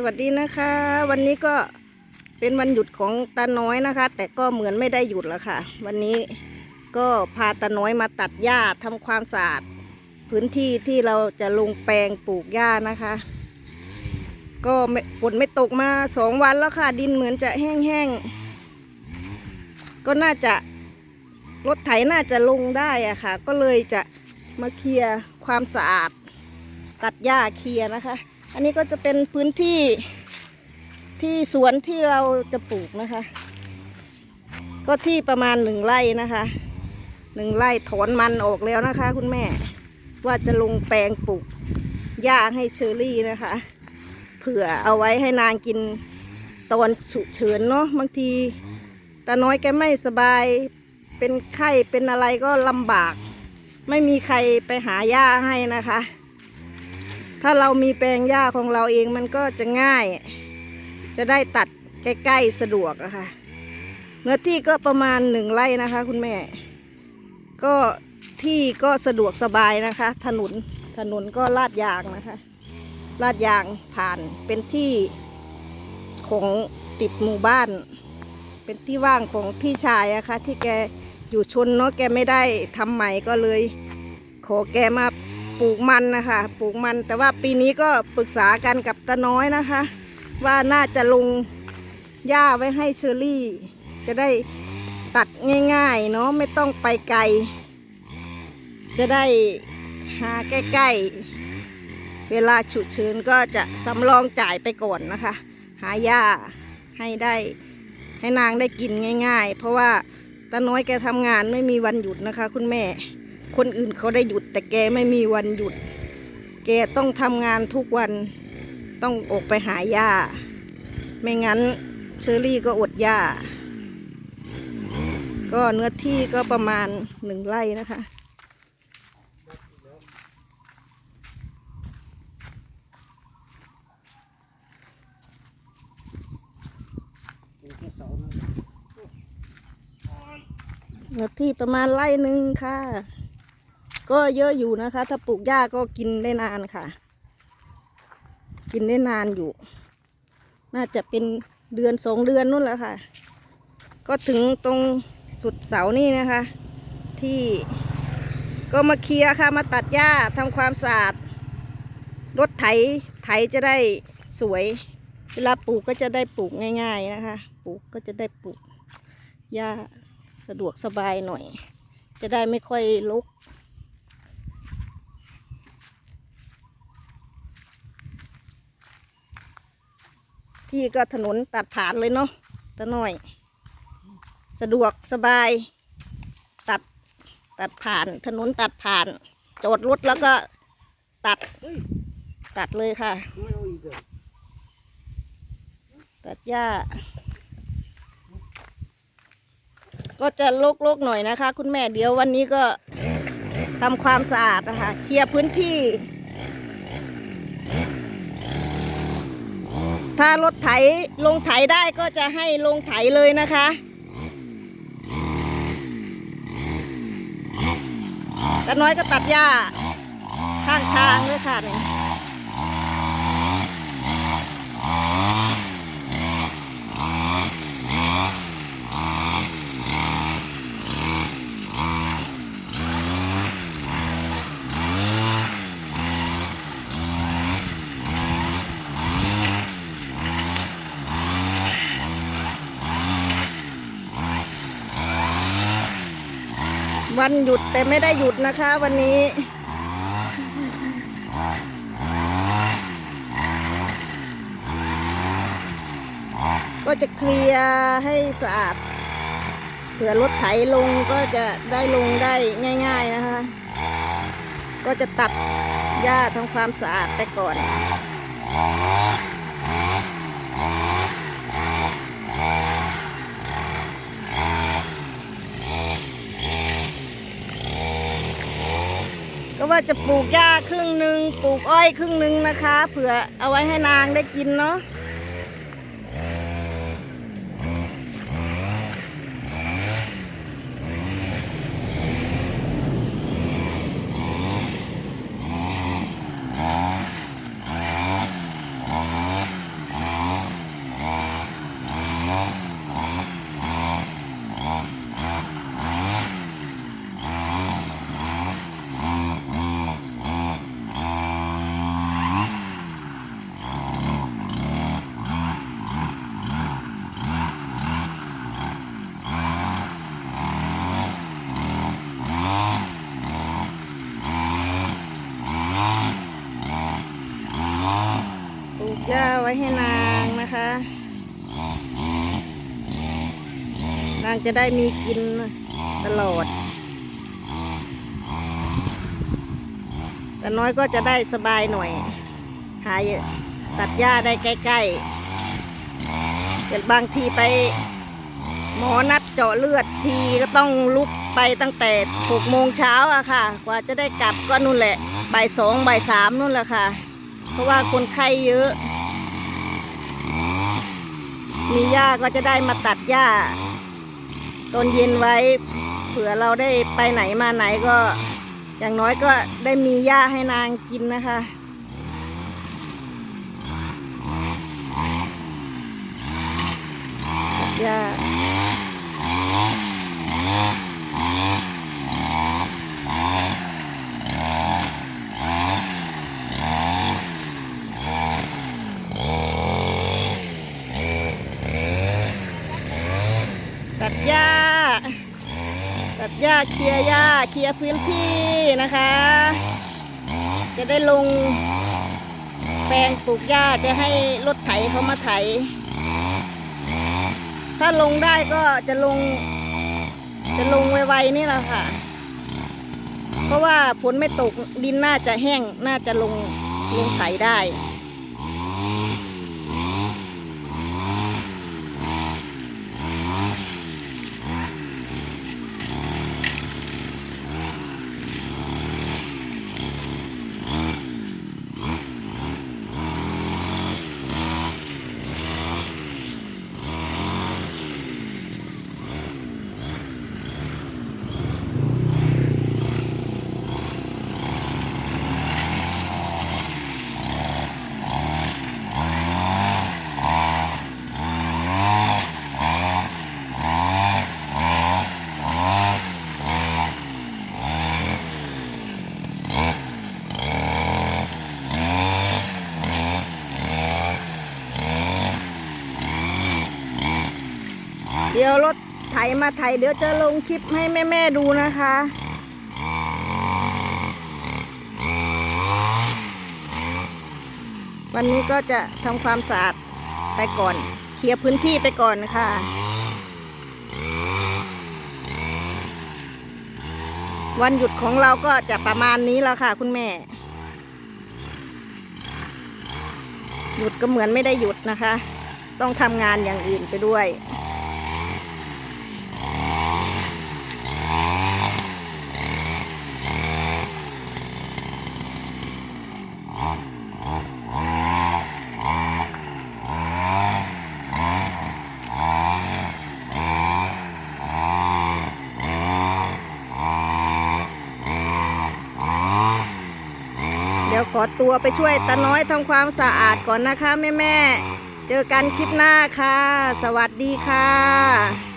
สวัสดีนะคะ วันนี้ก็เป็นวันหยุดของตาน้อยนะคะ แต่ก็เหมือนไม่ได้หยุดแล้วค่ะ วันนี้ก็พาตาน้อยมาตัดหญ้าทำความสะอาดพื้นที่ที่เราจะลงแปลงปลูกหญ้านะคะ ก็ฝนไม่ตกมาสองวันแล้วค่ะ ดินเหมือนจะแห้งๆก็น่าจะรถไถน่าจะลงได้อะค่ะ ก็เลยจะมาเคลียร์ความสะอาด ตัดหญ้าเคลียร์นะคะ อันนี้ก็จะเป็นพื้นที่ที่สวนที่เราจะปลูกนะคะ ก็ที่ประมาณหนึ่งไร่นะคะหนึ่งไร่ถอนมันออกแล้วนะคะ คุณแม่ ว่าจะลงแปลงปลูกหญ้าให้เชอรี่นะคะเผื่อเอาไว้ให้นางกินตอนฉุกเฉินเนาะบางทีตาน้อยแกไม่สบายเป็นไข้เป็นอะไรก็ลำบาก ไม่มีใครไปหาหญ้าให้นะคะ ถ้าเรามีแปลงหญ้าของเราเองมันก็จะง่าย จะได้ตัดใกล้ๆสะดวกอะค่ะเนื้อที่ก็ประมาณหนึ่งไร่นะคะ คุณแม่ ก็ที่ก็สะดวกสบายนะคะ ถนนถนนก็ลาดยางนะคะ ลาดยางผ่านเป็นที่ของติดหมู่บ้าน เป็นที่ว่างของพี่ชายอะคะที่แกอยู่ชนเนาะแกไม่ได้ทำใหม่ก็เลย ขอแกมา ปลูกมันนะคะปลูกมันแต่ว่าปีนี้ก็ปรึกษากันกับตาน้อยนะคะ ว่าน่าจะลงหญ้าไว้ให้เชอรี่ จะได้ตัดง่ายๆเนาะไม่ต้องไปไกล จะได้หาใกล้ๆ เวลาฉุกเฉินก็จะสำรองจ่ายไปก่อนนะคะ หาหญ้าให้ได้ให้นางได้กินง่าย ๆ เพราะว่าตาน้อยแกทำงานไม่มีวันหยุดนะคะ คุณแม่ คนอื่นเขาได้หยุด แต่แกไม่มีวันหยุด แกต้องทำงานทุกวันต้องออกไปหาหญ้า ไม่งั้นเชอรี่ก็อดหญ้า ก็เนื้อที่ก็ประมาณหนึ่งไร่นะคะเนื้อที่ประมาณไร่หนึ่งค่ะ ก็เยอะอยู่นะคะ ถ้าปลูกหญ้าก็กินได้นานค่ะ กินได้นานอยู่ น่าจะเป็นเดือนสองเดือนนู่นแหละค่ะ ก็ถึงตรงสุดเสานี่นะคะ ที่ก็มาเคลียร์ค่ะ มาตัดหญ้าทำความสะอาดรถไถไถจะได้สวย เวลาปลูกก็จะได้ปลูกง่าย ๆนะคะ ปลูกก็จะได้ปลูกหญ้าสะดวกสบายหน่อย จะได้ไม่ค่อยลก ที่ก็ถนนตัดผ่านเลยเนาะตะหน่อย สะดวกสบาย ตัดตัดผ่าน ถนนตัดผ่าน จอดรถแล้วก็ตัด ตัดเลยค่ะ ตัดหญ้า ก็จะโลกๆหน่อยนะคะ คุณแม่เดี๋ยววันนี้ก็ทำความสะอาดนะคะเคลียร์พื้นที่ ถ้ารถไถลงไถได้ก็จะให้ลงไถเลยนะคะ ตาน้อยก็ตัดหญ้าข้างทางเลยค่ะนี่ วันหยุดแต่ไม่ได้หยุดนะคะวันนี้ก็จะเคลียร์ให้สะอาดเผื่อรถไถลงก็จะได้ลงได้ง่าย ๆนะคะ ก็จะตัดหญ้าทำความสะอาดไปก่อน ก็ว่าจะปลูกหญ้าครึ่งหนึ่งปลูกอ้อยครึ่งหนึ่งนะคะ เผื่อเอาไว้ให้นางได้กินเนาะ หญ้าไว้ให้นางนะคะ นางจะได้มีกินตลอดแต่น้อยก็จะได้สบายหน่อย หายตัดหญ้าได้ใกล้ๆแต่บางทีไปหมอนัดเจาะเลือดทีก็ต้องลุกไปตั้งแต่หกโมงเช้าอะค่ะ กว่าจะได้กลับก็นู่นแหละบ่ายสองบ่ายสามนู่นแหละค่ะ เพราะว่าคนไข้เยอะ มีหญ้าก็จะได้มาตัดหญ้าต้นเย็นไว้ เผื่อเราได้ไปไหนมาไหนก็ อย่างน้อยก็ได้มีหญ้าให้นางกินนะคะหญ้า ตัดหญ้า ตัดห ญ้าเคลียร์หญ้าเคลียร์พื้นที่นะคะ จะได้ลง แปลงปลูกหญ้าจะให้รถไถเขามาไถ ถ้าลงได้ก็จะลง จะลงไวๆนี่แหละค่ะ เพราะว่าฝนไม่ตกดินน่าจะแห้งน่าจะลงลงไถได้ เดี๋ยวรถไถมาไถเดี๋ยวจะลงคลิปให้แม่ๆดูนะคะวันนี้ก็จะทำความสะอาดไปก่อน เคลียร์พื้นที่ไปก่อนนะคะวันหยุดของเราก็จะประมาณนี้แล้วค่ะ คุณแม่ หยุดก็เหมือนไม่ได้หยุดนะคะ ต้องทำงานอย่างอื่นไปด้วย เดี๋ยวขอตัวไปช่วยตาน้อยทำความสะอาดก่อนนะคะแม่แม่เจอกันคลิปหน้าค่ะ สวัสดีค่ะ